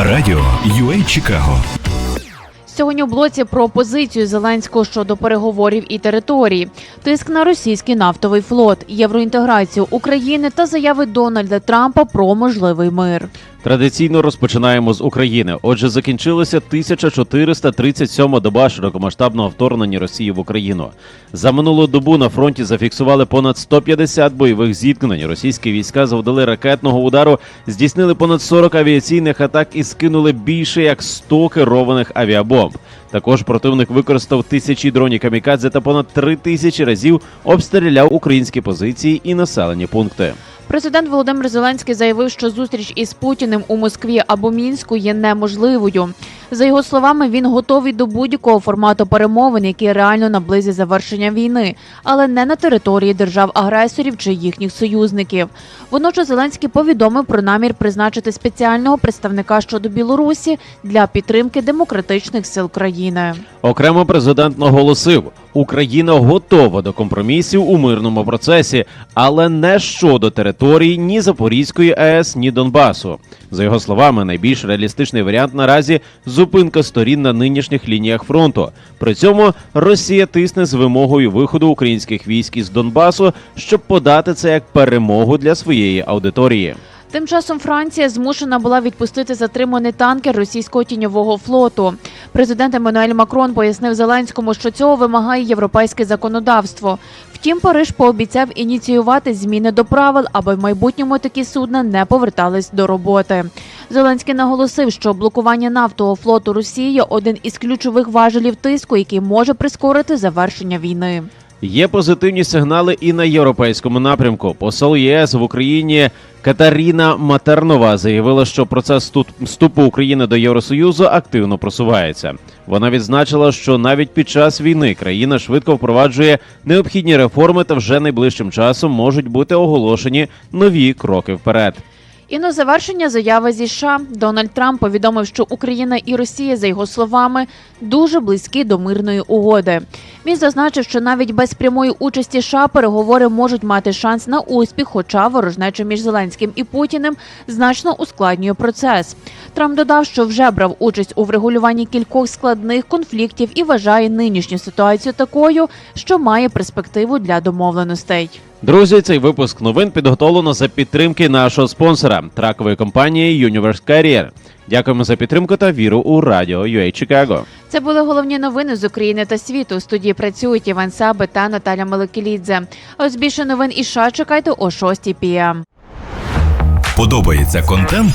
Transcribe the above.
Радіо UA Чикаго. Сьогодні у блоці про позицію Зеленського щодо переговорів і території, тиск на російський нафтовий флот, євроінтеграцію України та заяви Дональда Трампа про можливий мир. Традиційно розпочинаємо з України. Отже, закінчилася 1437 доба широкомасштабного вторгнення Росії в Україну. За минулу добу на фронті зафіксували понад 150 бойових зіткнень. Російські війська завдали ракетного удару, здійснили понад 40 авіаційних атак і скинули більше як 100 керованих авіабомб. Також противник використав тисячі дронів камікадзе та понад три тисячі разів обстріляв українські позиції і населені пункти. Президент Володимир Зеленський заявив, що зустріч із Путіним у Москві або Мінську є неможливою. За його словами, він готовий до будь-якого формату перемовин, які реально наблизять завершення війни, але не на території держав-агресорів чи їхніх союзників. Водночас Зеленський повідомив про намір призначити спеціального представника щодо Білорусі для підтримки демократичних сил країни. Окремо президент наголосив, Україна готова до компромісів у мирному процесі, але не щодо території ні Запорізької АЕС, ні Донбасу. За його словами, найбільш реалістичний варіант наразі зупинка сторін на нинішніх лініях фронту. При цьому Росія тисне з вимогою виходу українських військ із Донбасу, щоб подати це як перемогу для своєї аудиторії. Тим часом Франція змушена була відпустити затриманий танкер російського тіньового флоту. Президент Еммануель Макрон пояснив Зеленському, що цього вимагає європейське законодавство. Втім, Париж пообіцяв ініціювати зміни до правил, аби в майбутньому такі судна не повертались до роботи. Зеленський наголосив, що блокування нафтового флоту Росії один із ключових важелів тиску, який може прискорити завершення війни. Є позитивні сигнали і на європейському напрямку. Посол ЄС в Україні Катаріна Матернова заявила, що процес вступу України до Євросоюзу активно просувається. Вона відзначила, що навіть під час війни країна швидко впроваджує необхідні реформи, та вже найближчим часом можуть бути оголошені нові кроки вперед. І на завершення заяви зі США Дональд Трамп повідомив, що Україна і Росія, за його словами, дуже близькі до мирної угоди. Він зазначив, що навіть без прямої участі США переговори можуть мати шанс на успіх, хоча ворожнеча між Зеленським і Путіним значно ускладнює процес. Трамп додав, що вже брав участь у врегулюванні кількох складних конфліктів і вважає нинішню ситуацію такою, що має перспективу для домовленостей. Друзі, цей випуск новин підготовлено за підтримки нашого спонсора тракової компанії Universe Carrier. Дякуємо за підтримку та віру у радіо UA Чикаго. Це були головні новини з України та світу. У студії працюють Іван Саби та Наталя Меликілідзе. А ось більше новин і США чекайте о 6 пм. Подобається контент?